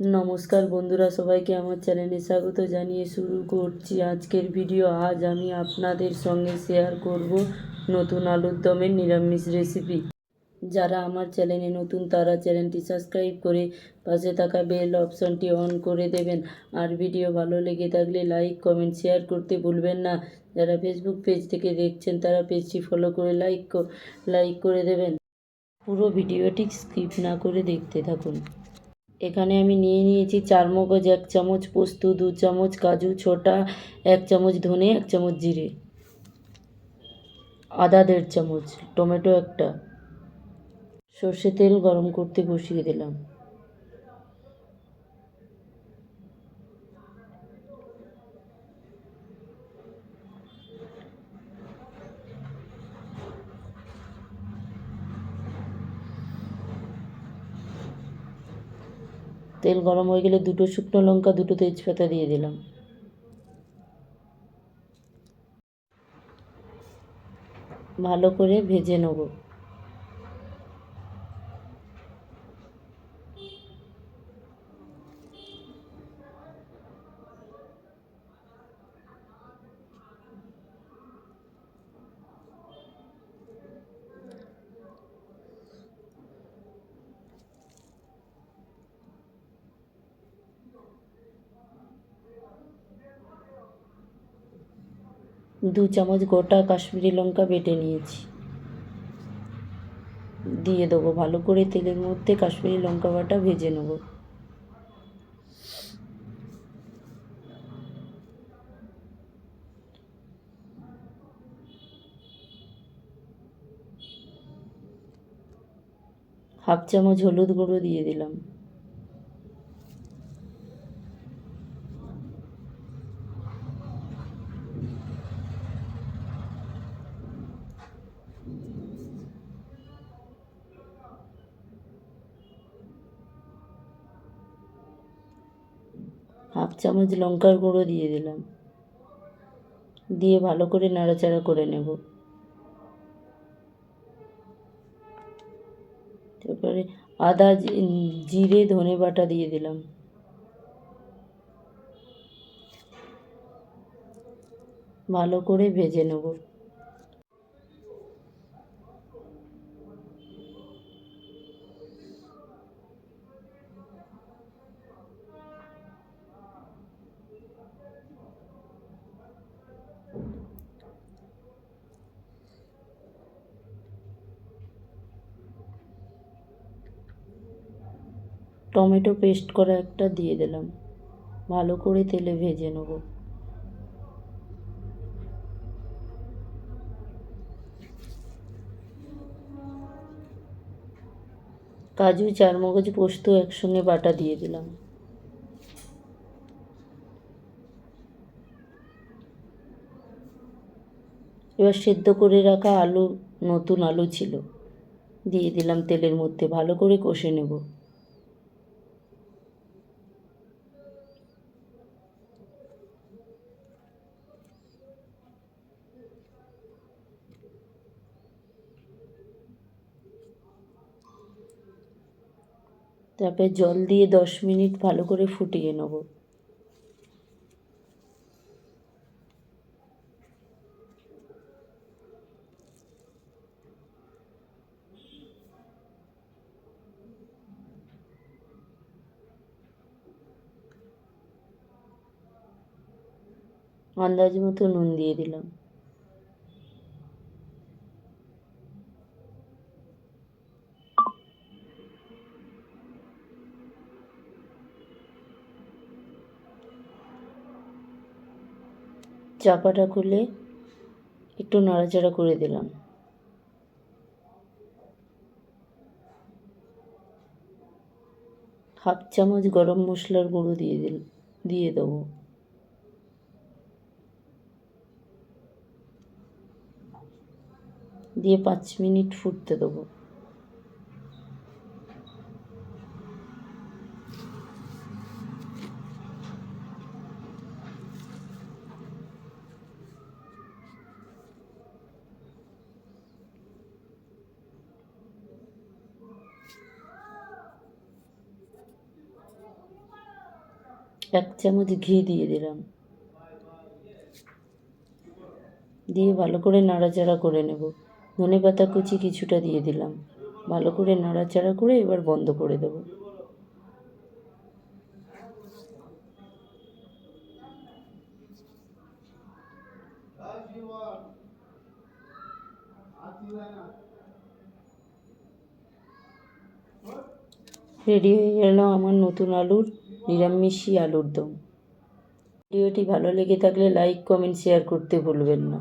নমস্কার বন্ধুরা, সবাইকে আমার চ্যানেলে স্বাগত জানিয়ে শুরু করছি আজকের ভিডিও। আজ আমি আপনাদের সঙ্গে শেয়ার করব নতুন আলুর দমের নিরামিষ রেসিপি যারা আমার চ্যানেলে নতুন, তারা চ্যানেলটি সাবস্ক্রাইব করে পাশে থাকা বেল অপশনটি অন করে দেবেন। আর ভিডিও ভালো লেগে থাকলে লাইক কমেন্ট শেয়ার করতে ভুলবেন না। যারা ফেসবুক পেজ থেকে দেখছেন, তারা পেজটি ফলো করে লাইক লাইক করে দেবেন। পুরো ভিডিওটি স্কিপ না করে দেখতে থাকুন। এখানে আমি নিয়ে নিয়েছি চার মগজ, এক চামচ পোস্ত, দু চামচ কাজু ছোটা, এক চামচ ধনে, এক চামচ জিরে। আদা দেড় চামচ, টমেটো একটা। সর্ষে তেল গরম করতে বসিয়ে দিলাম। তেল গরম হয়ে গেলে দুটো শুকনো লঙ্কা, দুটো তেজপাতা দিয়ে দিলাম। ভালো করে ভেজে নেব। দু চামচ গোটা কাশ্মীরি লঙ্কা বেটে নিয়েছি। দিয়ে দেবো ভালো করে তেলের মধ্যে কাশ্মীরি লঙ্কা বাটা ভেজে নেব। হাফ চামচ হলুদ গুঁড়ো দিয়ে দিলাম। হাফ চামচ লঙ্কার গুঁড়ো দিয়ে দিলাম। দিয়ে ভালো করে নাড়াচাড়া করে নেব। তারপরে আদা জিরে, ধনে বাটা দিয়ে দিলাম। ভালো করে ভেজে নেব। টমেটো পেস্ট করা একটা দিয়ে দিলাম। ভালো করে তেলে ভেজে নেব। কাজু, চারমগজ, পোস্ত একসঙ্গে বাটা দিয়ে দিলাম। এবার সেদ্ধ করে রাখা আলু, নতুন আলু ছিল, দিয়ে দিলাম তেলের মধ্যে। ভালো করে কষে নেব। তারপরে জল দিয়ে দশ মিনিট ভালো করে ফুটিয়ে নেব। আন্দাজ মতো নুন দিয়ে দিলাম। চাপাটা খুলে একটু নাড়াচাড়া করে দিলাম। হাফ চামচ গরম মশলার গুঁড়ো দিয়ে দিল, দিয়ে দেবো। দিয়ে পাঁচ মিনিট ফুটতে দেবো। এক চামচ ঘি দিয়ে দিলাম। দিয়ে ভালো করে নাড়াচাড়া করে নেব। ধনে পাতা কুচি কিছুটা দিয়ে দিলাম। ভালো করে নাড়াচাড়া করে এবার বন্ধ করে দেবো। রেডি হয়ে গেল আমার নতুন আলুর নিরামিষি আলুর দম। ভিডিওটি ভালো লেগে থাকলে লাইক, কমেন্ট, শেয়ার করতে ভুলবেন না।